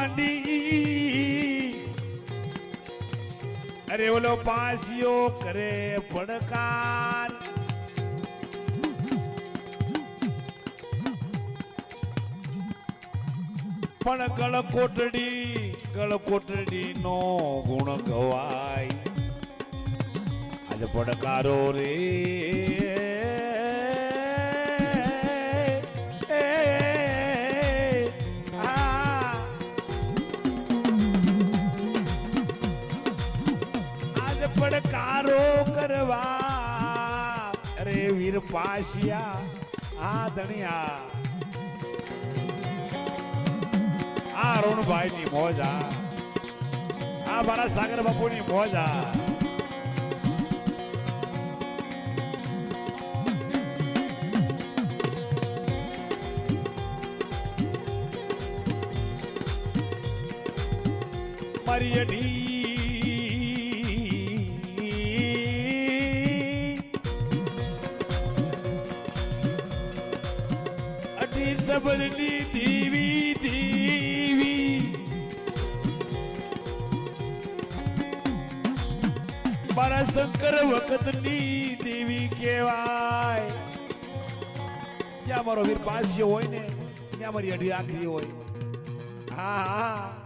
માંડી અરે ઓલો પાસિયો કરે પડકાર પણ ગળકોટડી ગળકોટડી નો ગુણ ગવાય આજ પડકારો રે પડકારો કરવા. અરે વીર પાશિયા, આ ધણિયા. આ અરુણભાઈ ની મોજ આ. આ મારા સાગર બાપુ ની મોજ આ. મારી અઢી સબરની દેવી દેવી મારા શંકર વખતની દેવી કહેવાય. ત્યાં મારો વીર પાસ્યો હોય ને, ત્યાં મારી અઢી આખરી હોય. હા હા.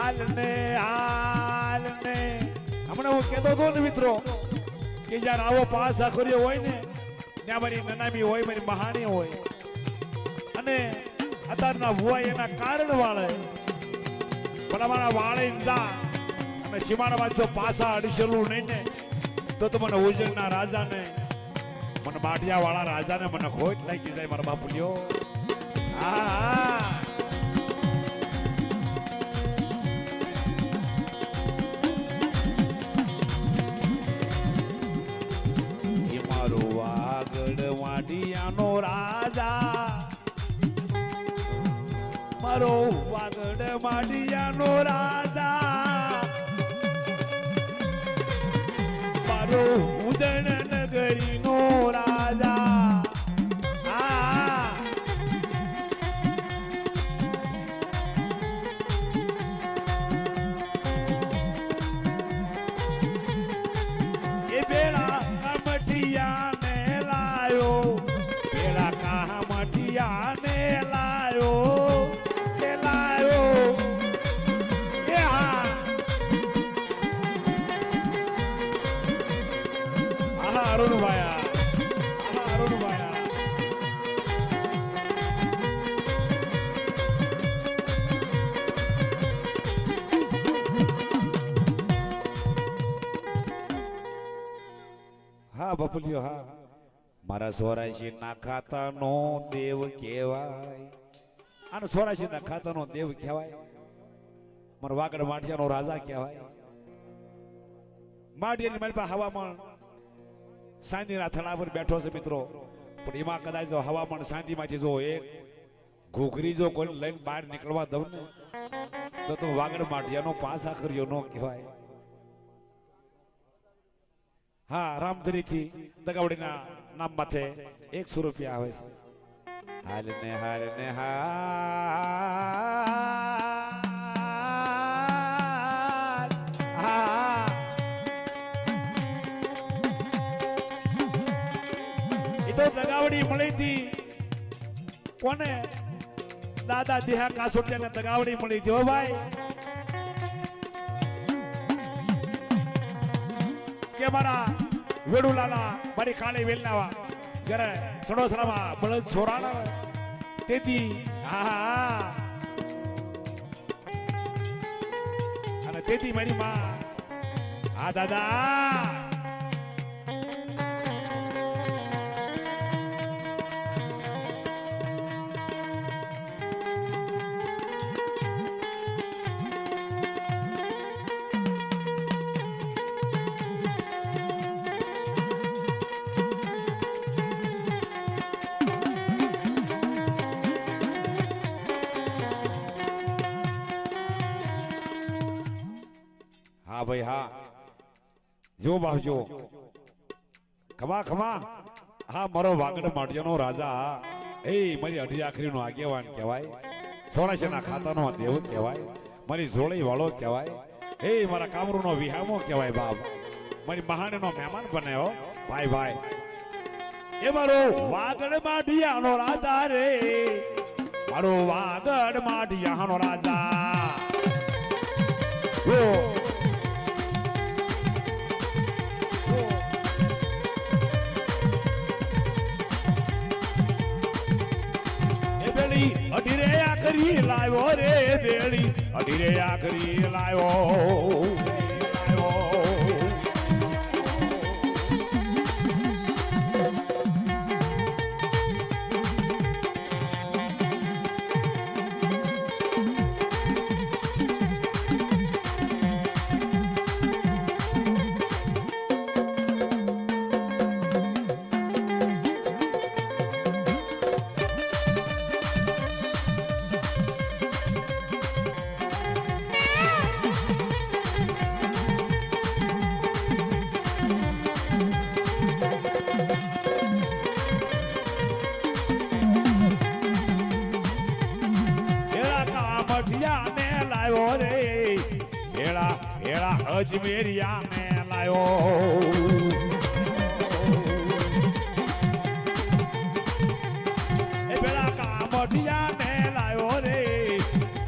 હાલ ને હાલ ને. હમણાં હું કહેતો હતો ને મિત્રો, કે જ્યારે આવો પાસ આખરીઓ હોય ને, ત્યાં મારી નનામી હોય, મારી મહાણી હોય. અને અત્યારના ભુવાઈ એના કારણ વાળે, પણ અમારા વાળે દા અને સીમાડામાં જો પાસા અડીસેલું નહીં ને, તો તો મને ઉજળના રાજાને, મને બાટિયા વાળા રાજાને મને ખોટ લાગી જાય મારા બાપુ લ્યો હા હા. મારો વાગડ વાઢિયાનો રાજા. મારો વાગડ વાઢિયાનો રાજા. હા બપલિયો, હા. મારા સોરાશી ના ખાતાનો દેવ કહેવાય. અને સોરાશી ના ખાતાનો દેવ કહેવાય. મારો વાગડ માઠિયાનો રાજા કહેવાય. માઠિયાની મારી પાસે હવામાન સાંજના થડા પર બેઠો છે મિત્રો. પણ એમાં કદાચ જો હવામાન શાંતિમાંથી જો એક ઘૂઘરી જો કોઈ લઈને બહાર નીકળવા દઉં ને, તો તું વાગડ માઠિયાનો પાસ આખર્યો ન કહેવાય. હા રામધરીથી દગાવડીના નામ માથે એકસો રૂપિયા આવે છે. હાલ ને હાલ ને હા. એ તો દગાવડી મળી હતી. કોને? દાદા દેહા કાસોટિયાને દગાવડી મળી હતી ભાઈ. કે મારા વેડુલાલા, મારી કાલે વેલનાવા. ઘરે સડોસરામાં બળદ છોરાના તેથી હા. અને તેથી મારી માં, હા, દાદા. હા ભાઈ, હા. જો બાપજો. ખમા ખમા. હા, મારો વાગડ માટિયાનો રાજા એ મારી અઢી આખરીનો આગેવાન કહેવાય. સોળાશીના ખાતાનો દેવ કહેવાય. મારી જોડી વાળો કહેવાય. એ મારા કામરૂનો વિહામો કહેવાય, બાપ. મારી મહાણીનો મહેમાન બન્યો ભાઈ ભાઈ. એ મારો વાગડ માટિયાનો રાજા રે. મારો વાગડ માટિયાનો રાજા. બેલી અઢી રે આખરી લાવ્યો અજમેરિયા લાવ્યો એ ભેળા કામઠિયા ને રે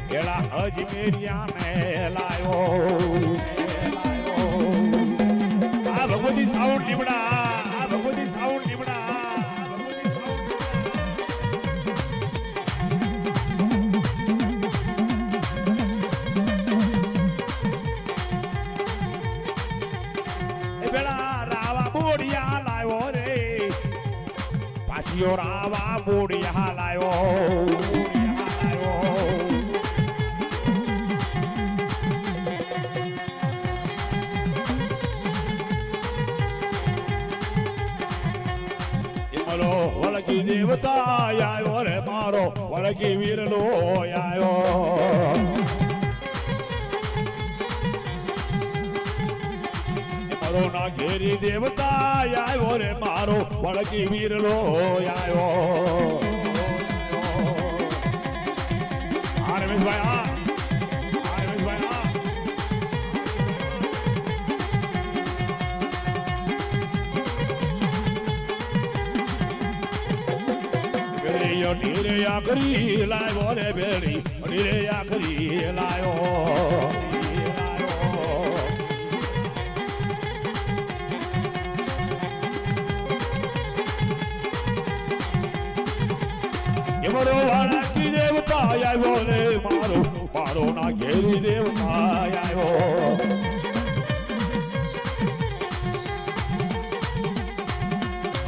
ભેળા અજમેરિયા ને લાવ્યો પાછીઓ રાવા બોડિયા લાવ્યો બોડિયા લાવ્યો. એ વળગી દેવતા આવ્યો રે મારો વળગી વીરલો આવ્યો મારો ના ઘેરી દેવતા આવ્યો રે મારો વળકી વીરલો આવ્યો આ રમેશભાઈ આ આ રમેશભાઈ આ બેડી અઢીરે આખરી લાવ્યો રે બેડી અઢીરે આખરી લાવ્યો લાવ્યો મારો વારાણસી દેવતા આવ્યો રે. મારો મારો ના ઘેરી દેવતા આવ્યો.